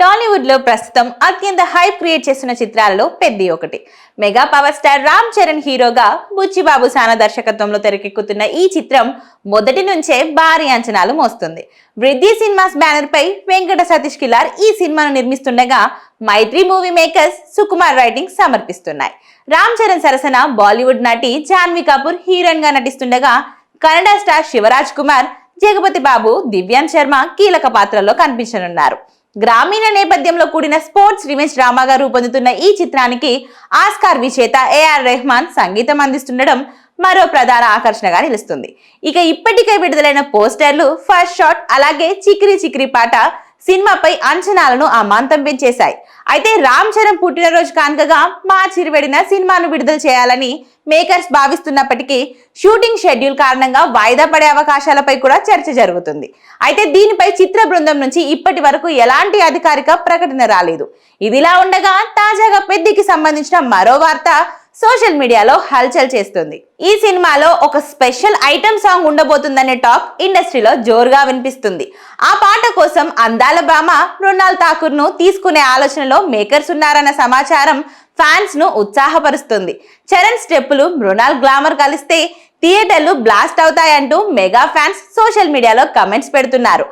టాలీవుడ్లో ప్రస్తుతం అత్యంత హైప్ క్రియేట్ చేస్తున్న చిత్రాలలో పెద్ది ఒకటి. Mega power star Ram Charan హీరోగా బుచ్చిబాబు సానా దర్శకత్వంలో తెరకెక్కుతున్న ఈ చిత్రం మొదటి నుంచే భారీ అంచనాలు మోస్తుంది. వృద్ధి సినిమాస్ బ్యానర్ పై వెంకట సతీష్ కిలార్ ఈ సినిమాను నిర్మిస్తుండగా Mythri movie makers Sukumar writing సమర్పిస్తున్నాయి. Ram Charan సరసన బాలీవుడ్ నటి జాన్వి కపూర్ హీరోయిన్గా నటిస్తుండగా కన్నడ స్టార్ శివరాజ్ కుమార్ జగపతి బాబు దివ్యాన్ శర్మ కీలక పాత్రల్లో కనిపించనున్నారు. గ్రామీణ నేపథ్యంలో కూడిన స్పోర్ట్స్ రివెంజ్ డ్రామాగా రూపొందుతున్న ఈ చిత్రానికి ఆస్కార్ విజేత ఏఆర్ రెహమాన్ సంగీతం అందిస్తుండడం మరో ప్రధాన ఆకర్షణగా నిలుస్తుంది. ఇక ఇప్పటికే విడుదలైన పోస్టర్లు ఫస్ట్ షాట్ అలాగే చికిరి చికిరి పాట సినిమాపై అంచనాలను అమాంతం పెంచేశాయి. అయితే రామ్ చరణ్ పుట్టినరోజు కానుకగా మార్చి ఇరవైన సినిమాను విడుదల చేయాలని మేకర్స్ భావిస్తున్నప్పటికీ షూటింగ్ షెడ్యూల్ కారణంగా వాయిదా పడే అవకాశాలపై కూడా చర్చ జరుగుతుంది. అయితే దీనిపై చిత్ర బృందం నుంచి ఇప్పటి వరకు ఎలాంటి అధికారిక ప్రకటన రాలేదు. ఇదిలా ఉండగా తాజాగా పెద్దికి సంబంధించిన మరో వార్త సోషల్ మీడియాలో హల్చల్ చేస్తుంది. ఈ సినిమాలో ఒక స్పెషల్ ఐటమ్ సాంగ్ ఉండబోతుందనే టాక్ ఇండస్ట్రీలో జోరుగా వినిపిస్తుంది. ఆ పాట కోసం అందాల భామ మృణాల్ ఠాకూర్ను తీసుకునే ఆలోచనలో మేకర్స్ ఉన్నారన్న సమాచారం ఫ్యాన్స్ను ఉత్సాహపరుస్తుంది. చరణ్ స్టెప్పులు మృణాల్ గ్లామర్ కలిస్తే థియేటర్లు బ్లాస్ట్ అవుతాయంటూ మెగా ఫ్యాన్స్ సోషల్ మీడియాలో కమెంట్స్ పెడుతున్నారు.